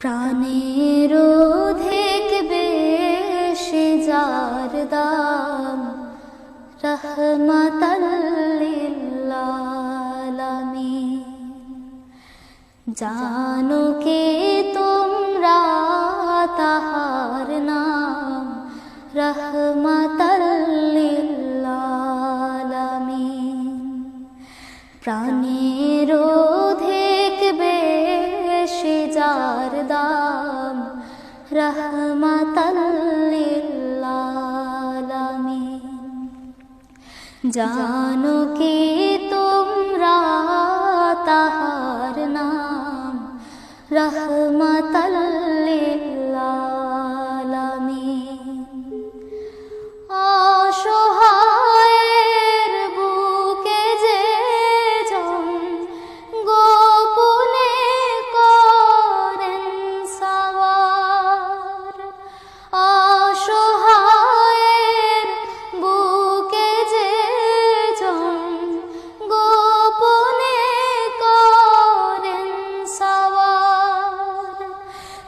প্রাণের অধিক বেশি যার দাম রহমতাল্লিল্লালামিন জানো কে রহমতাল্লিল্লালামিন জানো কি তোমরা তাহার নাম রহমতাল্লিল্লালামিন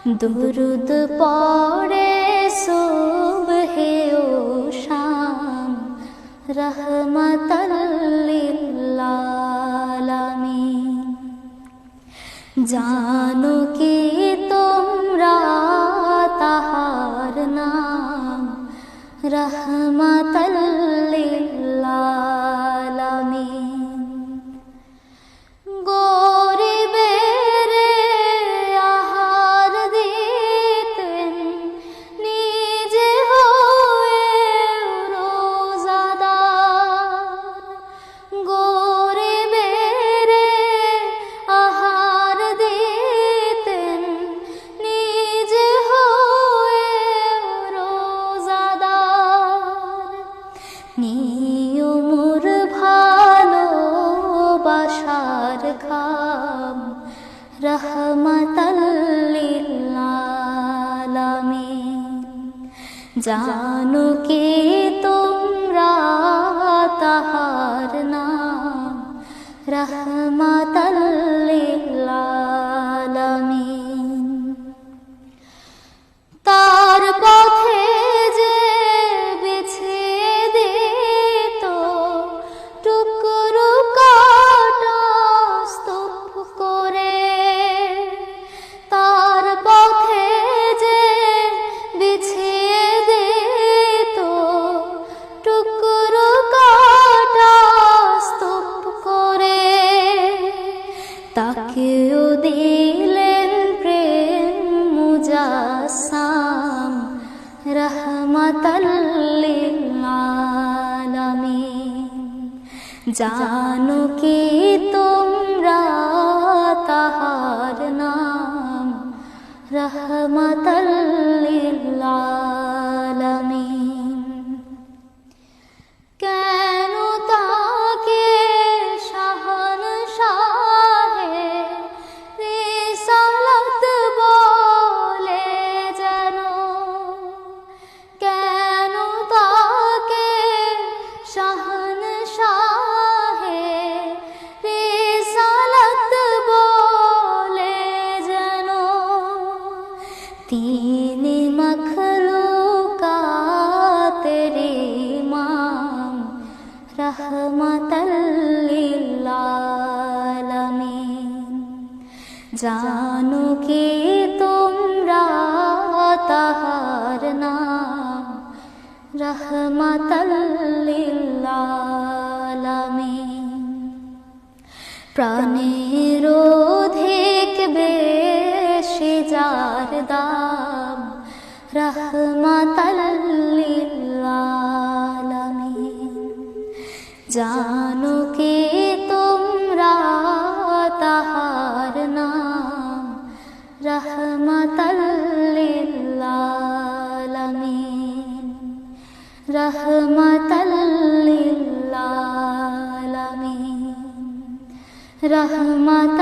দুরুদ পড়ে সুবহে ও শাম। রহমতাল্লিল্লালামিন জানো কি তোমরা জানো কে তোমরা রহমতাল্লিল্লালামিন জানো কি তোমরা তাহার নাম? রহমতাল্লিল্লালামিন তিনি মখলুকাতের ইমাম রহমতাল্লিল্লালামিন জানো কি তোমরা তাহার নাম রহমতাল্লিল্লালামিন প্রাণের للعالمين জানো কে তোমরা তাহার নাম? রহমতলিলালমিন রহমতলিলালমিন রহমত